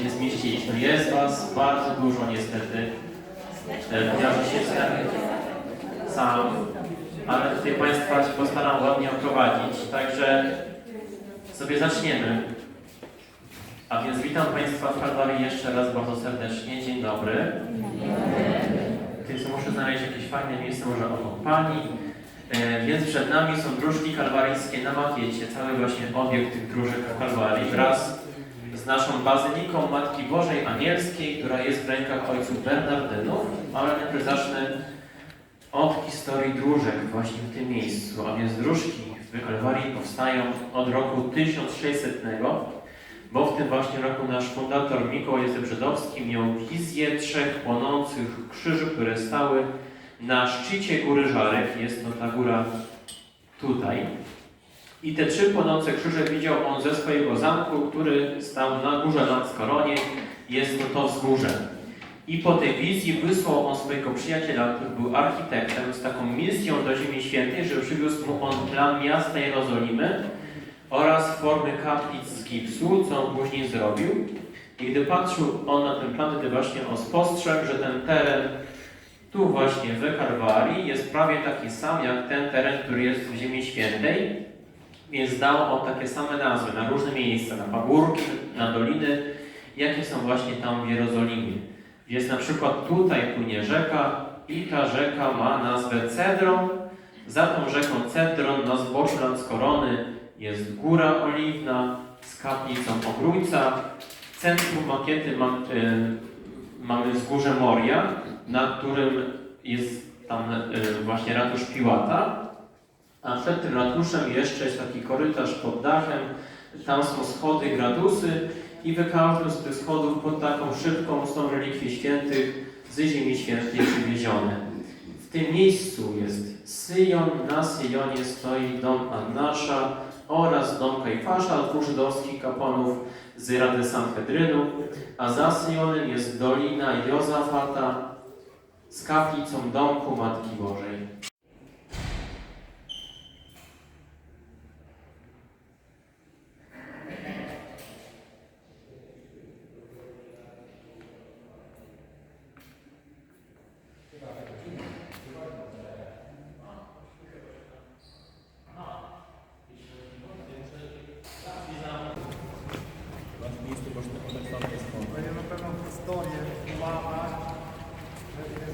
się nie zmieściliśmy. Jest Was bardzo dużo niestety. E, Ja się sam, ale tutaj Państwa się postaram ładnie oprowadzić, także sobie zaczniemy. A więc witam Państwa w Kalwarii jeszcze raz bardzo serdecznie. Dzień dobry. Więc muszę znaleźć jakieś fajne miejsce, może obok Pani. E, więc przed nami są dróżki kalwaryjskie na makiecie, cały właśnie obiekt tych dróżek w Kalwarii wraz z naszą bazyliką Matki Bożej Anielskiej, która jest w rękach ojców Bernardynów, ale najpierw zacznę od historii dróżek właśnie w tym miejscu, a więc dróżki w Kalwarii powstają od roku 1600, bo w tym właśnie roku nasz fundator Mikołaj Zebrzydowski miał wizję trzech płonących krzyży, które stały na szczycie góry Żarek, jest to ta góra tutaj. I te trzy płonące krzyże widział on ze swojego zamku, który stał na górze Lanskoronie, jest to to wzgórze. I po tej wizji wysłał on swojego przyjaciela, który był architektem, z taką misją do Ziemi Świętej, że przywiózł mu on plan miasta Jerozolimy oraz formy kaplic z gipsu, co on później zrobił. I gdy patrzył on na ten plan, wtedy właśnie on spostrzegł, że ten teren tu właśnie w Karwarii jest prawie taki sam jak ten teren, który jest w Ziemi Świętej, więc dał on takie same nazwy na różne miejsca, na pagórki, na doliny, jakie są właśnie tam w Jerozolimie. Jest na przykład tutaj płynie rzeka i ta rzeka ma nazwę Cedron. Za tą rzeką Cedron na zboczu Lanskorony jest Góra Oliwna z kaplicą Ogrójca. W centrum makiety mam, y, mamy wzgórze Moria, na którym jest tam y, właśnie ratusz Piłata. A przed tym ratuszem jeszcze jest taki korytarz pod dachem. Tam są schody gradusy i we każdym z tych schodów pod taką szybką są relikwie świętych z Ziemi Świętej przywiezione. W tym miejscu jest Syjon, na Syjonie stoi dom Annasza oraz dom Kajfasza, dwóch żydowskich kapłanów z Rady Sanhedrynu, a za Syjonem jest Dolina Jozafata z kaplicą domku Matki Bożej. historię w Puławach,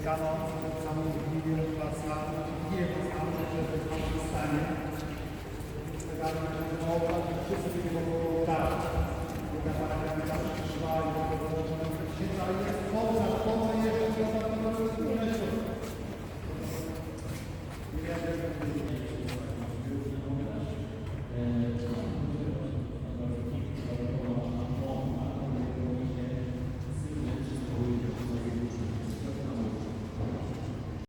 kanon zamówił dla Slanu, nie ma znaczy, że to jest Pakistanie. Kanon mowa, wszyscy jego powołali. Druga paragrafia przyszła i wypowiedziała księdza, ale jest poza, poza jeszcze, poza tym, co jest w Wiemy,